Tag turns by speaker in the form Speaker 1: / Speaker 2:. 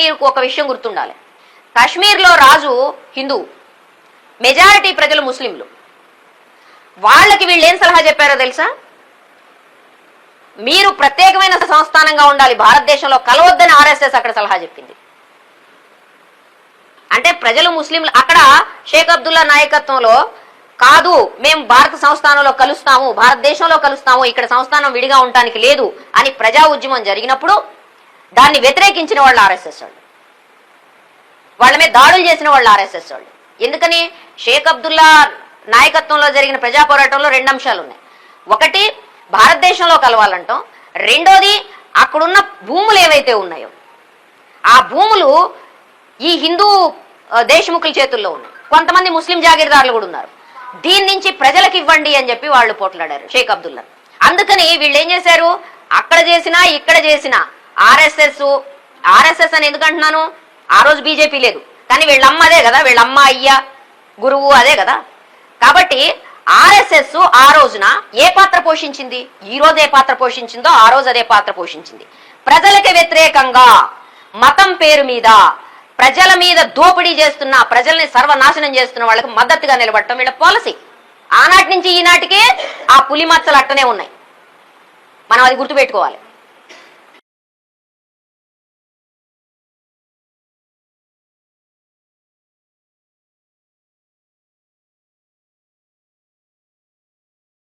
Speaker 1: మీకు ఒక విషయం గుర్తుండాలి. కాశ్మీర్లో రాజు హిందూ. మెజారిటీ ప్రజలు ముస్లింలు. వాళ్ళకి వీళ్ళు ఏం సలహా చెప్పారో తెలుసా? మీరు ప్రత్యేకమైన సంస్థానంగా ఉండాలి. భారతదేశంలో కలవద్దని ఆర్ఎస్ఎస్ అక్కడ సలహా చెప్పింది. అంటే ప్రజలు ముస్లింలు అక్కడ షేక్ అబ్దుల్లా నాయకత్వంలో కాదు మేము భారత సంస్థానంలో కలుస్తాము భారతదేశంలో కలుస్తాము ఇక్కడ సంస్థానం విడిగా ఉండటానికి లేదు అని ప్రజా ఉద్యమం జరిగినప్పుడు దాన్ని వ్యతిరేకించిన వాళ్ళు ఆర్ఎస్ఎస్ వాళ్ళు. వాళ్ళ మీద దాడులు చేసిన వాళ్ళు ఆర్ఎస్ఎస్ వాళ్ళు. ఎందుకని? షేక్ అబ్దుల్లా నాయకత్వంలో జరిగిన ప్రజా పోరాటంలో రెండు అంశాలు ఉన్నాయి. ఒకటి భారతదేశంలో కలవాలంటాం. రెండోది అక్కడున్న భూములు ఏవైతే ఉన్నాయో ఆ భూములు ఈ హిందూ దేశముఖుల చేతుల్లో ఉన్నాయి. కొంతమంది ముస్లిం జాగీర్దారులు కూడా ఉన్నారు. దీని నుంచి ప్రజలకు ఇవ్వండి అని చెప్పి వాళ్ళు పోట్లాడారు షేక్ అబ్దుల్లా. అందుకని వీళ్ళు ఏం చేశారు? అక్కడ చేసినా ఇక్కడ చేసినా ఆర్ఎస్ఎస్ ఆర్ఎస్ఎస్ అని ఎందుకంటున్నాను ఆ రోజు బీజేపీ లేదు. కానీ వీళ్ళ అమ్మ అదే కదా వీళ్ళమ్మ అయ్య గురువు అదే కదా. కాబట్టి ఆర్ఎస్ఎస్ ఆ రోజున ఏ పాత్ర పోషించింది? ఈ రోజు ఏ పాత్ర పోషించిందో ఆ రోజు అదే పాత్ర పోషించింది. ప్రజలకి వ్యతిరేకంగా మతం పేరు మీద ప్రజల మీద దోపిడీ చేస్తున్న ప్రజల్ని సర్వనాశనం చేస్తున్న వాళ్ళకి మద్దతుగా నిలబడటం వీళ్ళ పాలసీ. ఆనాటి నుంచి ఈనాటికే ఆ పులి మచ్చలు అట్టనే ఉన్నాయి. మనం అది గుర్తుపెట్టుకోవాలి.